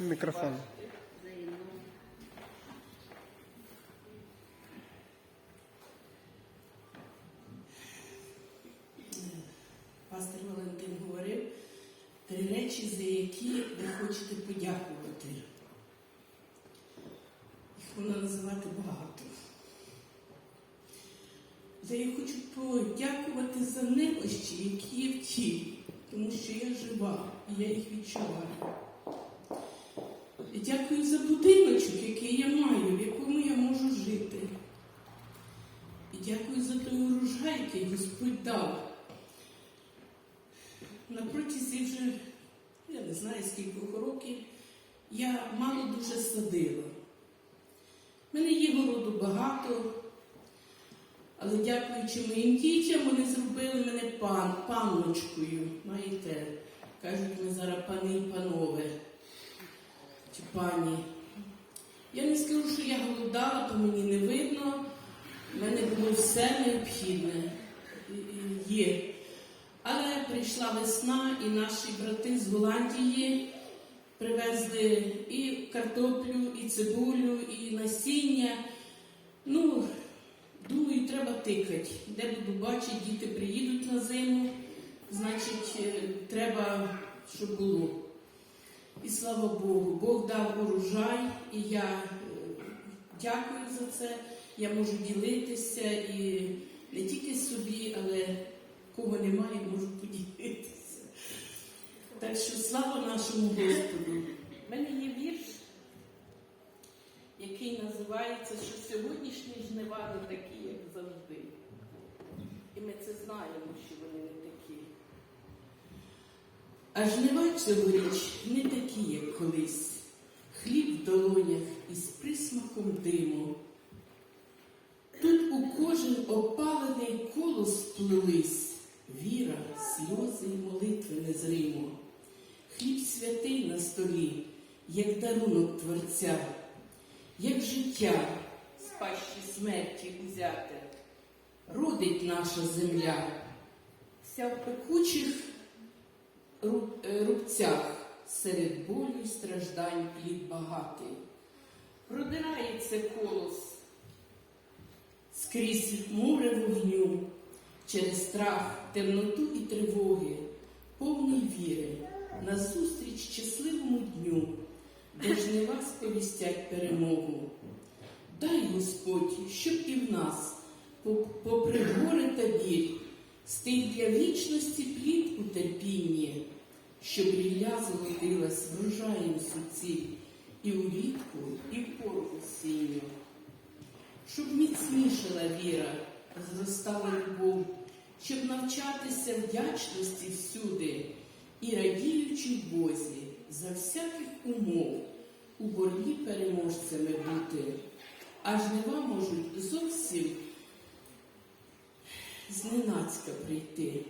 мікрофон. Пастор Валентин говорив три речі, за які ви хочете подякувати. Їх можна називати багато. Але я хочу подякувати за немощі, які є в тілі, тому що я жива і я їх відчуваю. Дякую за будиночок, який я маю, в якому я можу жити. І дякую за той урожай, який Господь дав. На протязі вже, я не знаю скільки років, я мало дуже садила. У мене є городу багато, але дякуючи моїм дітям, вони зробили мене пан, панночкою. Знаєте, кажуть, ми зараз пани і панове чи пані. Я не скажу, що я голодала, то мені не видно. У мене було все необхідне є. Але прийшла весна, і наші брати з Голландії привезли і картоплю, і цибулю, і насіння. Ну, думаю, треба тикати. Де буду бачити, діти приїдуть на зиму, значить, е, треба, щоб було. І слава Богу, Бог дав урожай, і я е, дякую за це. Я можу ділитися і не тільки собі, але кого немає, можу поділитися. Так що слава нашому Господу. У мене є вірш, який називається, що сьогоднішні жнива не такі, як завжди. І ми це знаємо, що вони не такі. А жнива цьогоріч не такі, як колись. Хліб в долонях із присмаком диму. Тут у кожен опалений колос плелись, віра, сльози й молитви незримо. Хліб святий на столі, як дарунок Творця, як життя з пащі смерті узяте, родить наша земля, вся в пекучих рубцях серед болю страждань плід багатий. Продирається колос скрізь море вогню, через страх, темноту і тривоги, повний віри, назустріч щасливому дню, де жнива сповістять перемогу. Дай Господь, щоб і в нас, попри горе та біль, стиг для вічності плід у терпінні, щоб рілля золотилась врожаєм суціль і улітку, і в пору осінню щоб міцнішала віра, зростала любов, щоб навчатися вдячності всюди і радіючи в Бозі за всяких умов у боротьбі переможцями бути, а жнива можуть зовсім зненацька прийти.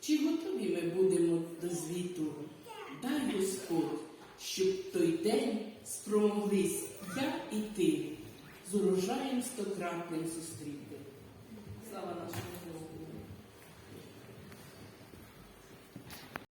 Чи готові ми будемо до звіту? Дай Господь, щоб той день спромоглись я і ти з урожаєм стократним зустріти. Слава нашому